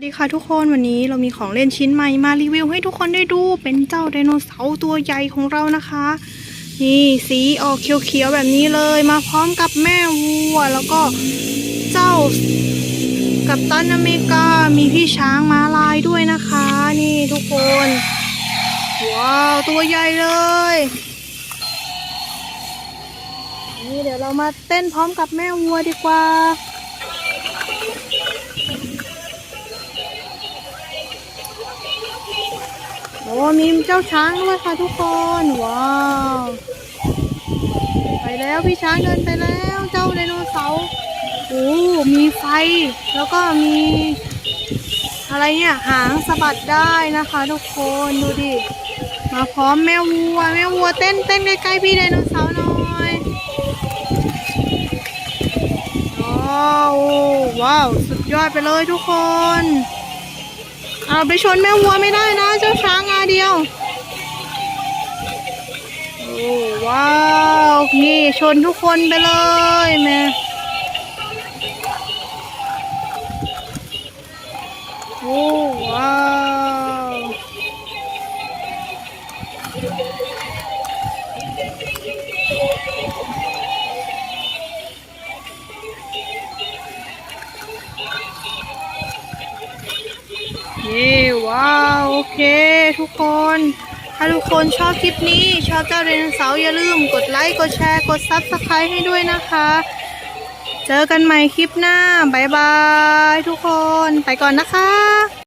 สวัสดีค่ะทุกคนวันนี้เรามีของเล่นชิ้นใหม่มารีวิวให้ทุกคนได้ดู เป็นเจ้าไดโนเสาร์ตัวใหญ่ของเรานะคะ นี่สีออกเขียวๆแบบนี้เลยมาพร้อมกับแม่วัว แล้วก็เจ้ากับตันอเมริกามีพี่ช้างม้าลายด้วยนะคะ นี่ทุกคน ว้าว ตัวใหญ่เลย นี่เดี๋ยวเรามาเต้นพร้อมกับแม่วัวดีกว่า โอ้มีเจ้าช้างด้วยค่ะทุกคน ว้าว ไปแล้วพี่ช้างเดินไปแล้ว เจ้าไดโนเสาร์โอ้มีไฟ แล้วก็มี อะไรเนี่ยหางสะบัดได้นะคะทุกคนดูดิมาพร้อมแม่วัว แม่วัวเต้นเต้นใกล้ๆพี่ไดโนเสาร์หน่อยว้าวว้าว สุดยอดไปเลยทุกคนเอาไปชนแม่วัวไม่ได้นะ เจ้าช้างอา ว้าว นี่ชนทุกคนไปเลยแม่โอ้ว้าวเย้ว้าว โอเค ทุกคน ถ้าทุกคนชอบคลิปนี้ ชอบเจ้าเรนเสาอย่าลืมกดไลค์ กดแชร์ กดซับสไครต์ให้ด้วยนะคะ เจอกันใหม่คลิปหน้า บ๊ายบายทุกคน ไปก่อนนะคะ